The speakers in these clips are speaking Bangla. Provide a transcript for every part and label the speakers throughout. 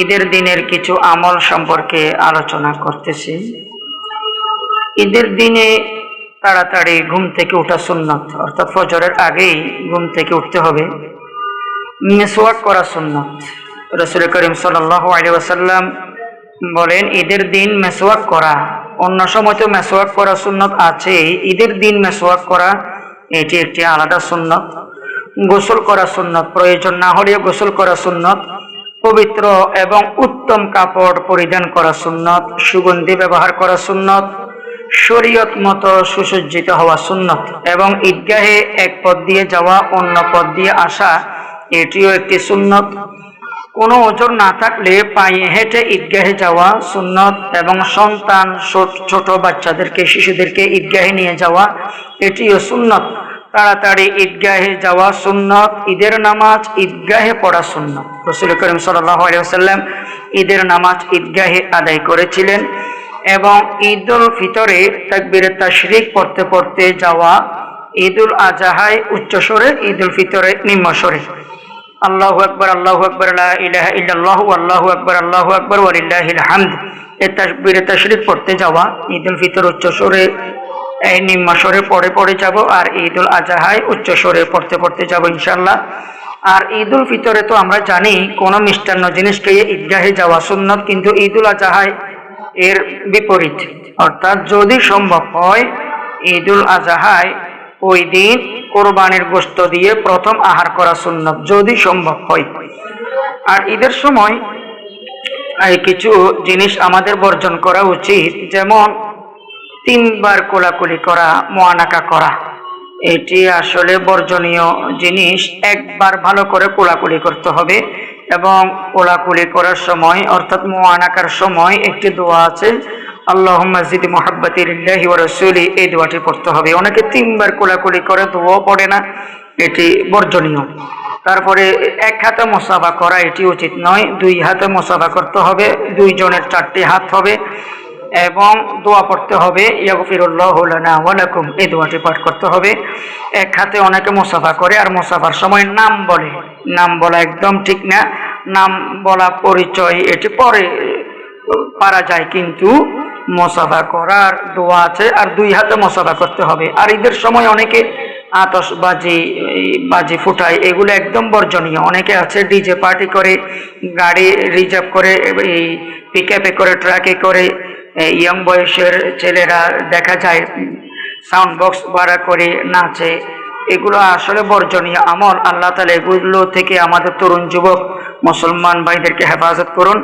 Speaker 1: ঈদের দিনের কিছু আমল সম্পর্কে আলোচনা করতেছি। ঈদের দিনে তাড়াতাড়ি ঘুম থেকে ওঠা সুন্নত, অর্থাৎ ফজরের আগেই ঘুম থেকে উঠতে হবে। মেসোয়াক করা সুন্নত। রসুল করিম সাল্লাহ আলী ওয়াসাল্লাম বলেন, ঈদের দিন মেসোয়াক করা। অন্য সময় তো মেসোয়াক করা সুন্নত আছে ঈদের দিন মেসোয়াক করা, এটি একটি আলাদা সুন্নত। গোসল করা সুন্নত প্রয়োজন না হলেও গোসল করা সুন্নত। পবিত্র এবং উত্তম কাপড় পরিধান করা সুন্নত, সুগন্ধি ব্যবহার করা সুন্নত, শরীয়ত মতো সুসজ্জিত হওয়া সুন্নত এবং ঈদগাহে এক পথ দিয়ে যাওয়া, অন্য পথ দিয়ে আসা, এটিও একটি সুন্নত। কোনো ওজন না থাকলে পায়ে হেঁটে ঈদগাহে যাওয়া সুন্নত এবং সন্তান ছোট বাচ্চাদেরকে, শিশুদেরকে ঈদগাহে নিয়ে যাওয়া, এটিও সুন্নত। তাড়াতাড়ি ঈদগাহে যাওয়া সুন্নত, ঈদের নামাজ, ঈদগাহে পড়া সুন্নত। রসুল করিম সাল্লাম ঈদের নামাজ ঈদগাহে আদায় করেছিলেন এবং ঈদ উল ফিতরে তাকবির তাশরিক পড়তে পড়তে যাওয়া ঈদ উল আজাহায় উচ্চস্বরে ঈদ উল ফিতরে নিম্নস্বরে। আল্লাহু আকবর আল্লাহু আকবর ইল্লাল্লাহু, আল্লাহু আকবর আল্লাহু আকবর, ওয়ালিল্লাহিল হামদ। এ তাকবির তাশরিক পড়তে যাওয়া ঈদ উল ফিতর উচ্চস্বরে এই নিম্ন নিম্নস্বরে পড়ে পড়ে যাব আর ঈদ উল আজাহায় উচ্চস্বরে পড়তে পড়তে যাব ইনশাল্লাহ আর ঈদ উল ফিতরে তো আমরা জানি কোনো মিষ্টান্ন জিনিসকে ঈদগাহে যাওয়া সুন্নত, কিন্তু ঈদ উল আজাহায় এর বিপরীত। অর্থাৎ যদি সম্ভব হয় ঈদ উল আজাহায় ওই দিন কোরবানির গোস্ত দিয়ে প্রথম আহার করা সুন্নত, যদি সম্ভব হয়। আর ঈদের সময় এই কিছু জিনিস আমাদের বর্জন করা উচিত, যেমন তিনবার কোলাকুলি করা, মোয়ানাকা করা, এটি আসলে বর্জনীয় জিনিস। একবার ভালো করে কোলাকুলি করতে হবে এবং কোলাকুলি করার সময়, অর্থাৎ মোয়ানাকার সময় একটি দোয়া আছে আল্লাহ মসজিদ মোহাব্বতিল্লাহি রসুলি এই দোয়াটি পড়তে হবে। অনেকে তিনবার কোলাকুলি করে, দোয়াও পড়ে না, এটি বর্জনীয়। তারপরে এক হাতে মশাবা করা, এটি উচিত নয়, দুই হাতে মশাবা করতে হবে, দুইজনের চারটি হাত হবে। এবং দোয়া পড়তে হবে। ইয়াগফিরুল্লাহুম এই দোয়াটি পাঠ করতে হবে। এক হাতে অনেকে মুসাফা করে আর মুসাফার সময় নাম বলে। নাম বলা একদম ঠিক না। নাম বলা পরিচয় এটি পরে পারা যায়, কিন্তু মোসাফা করার দোয়া আছে আর দুই হাতে মোসাফা করতে হবে। আর ঈদের সময় অনেকে আতস বাজি বাজি ফুটায়, এগুলো একদম বর্জনীয়। অনেকে আছে ডিজে পার্টি করে, গাড়ি রিজার্ভ করে, এই পিকআপে করে ট্রাকে করে ইয়ং বয়সের ছেলেরা দেখা যায় সাউন্ড বক্স ভাড়া করে নাচে। এগুলো আসলে বর্জনীয় আমল। আল্লাহ তালা এগুলো থেকে আমাদের তরুণ যুবক, মুসলমান ভাইদেরকে হেফাজত করুন।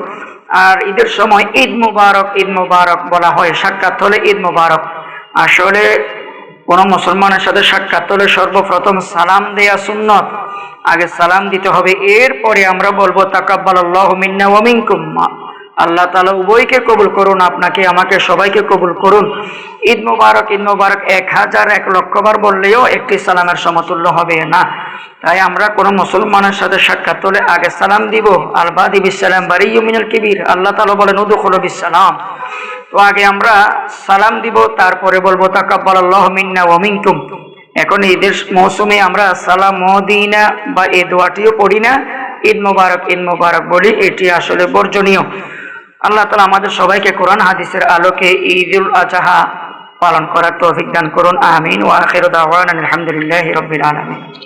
Speaker 1: আর ঈদের সময় ঈদ মুবারক ঈদ মুবারক বলা হয়, সাক্ষাৎ হলে ঈদ মুবারক। আসলে কোনো মুসলমানের সাথে সাক্ষাৎ হলে সর্বপ্রথম সালাম দেয়া সুন্নত। আগে সালাম দিতে হবে। এরপরে আমরা বলব তাকাব্বাল মিন্না ওমিনকুম্মা আল্লাহ তালা উভয়কে কবুল করুন, আপনাকে, আমাকে সবাইকে কবুল করুন। ঈদ মুবারক ঈদ মুবারক এক হাজার এক লক্ষবার বললেও একটি সালামের সমতুল্য হবে না। তাই আমরা কোনো মুসলমানের সাথে সাক্ষাৎ হলে আগে সালাম দিব। আলবাদি বিসালাম বাড়ি ইউমিনাল কিবির। আল্লাহ তালা বলেন, উদুখল বিসালাম তো আগে আমরা সালাম দিব, তারপরে বলব তাকাব্বাল আল্লাহ মিন্না ওমিনকুম এখন ঈদের মৌসুমে আমরা সালাম দিই না বা এ দোয়াটিও পড়ি না। ঈদ মুবারক ঈদ মুবারক বলি, এটি আসলে বর্জনীয়। আল্লাহ তালা আমাদের সবাইকে কোরআন, হাদিসের আলোকে ঈদুল আজহা পালন করার তৌফিক দান করুন। আমিন। ওয়া আখির দাওয়ান আলহামদুলিল্লাহ রাব্বিল আলামিন।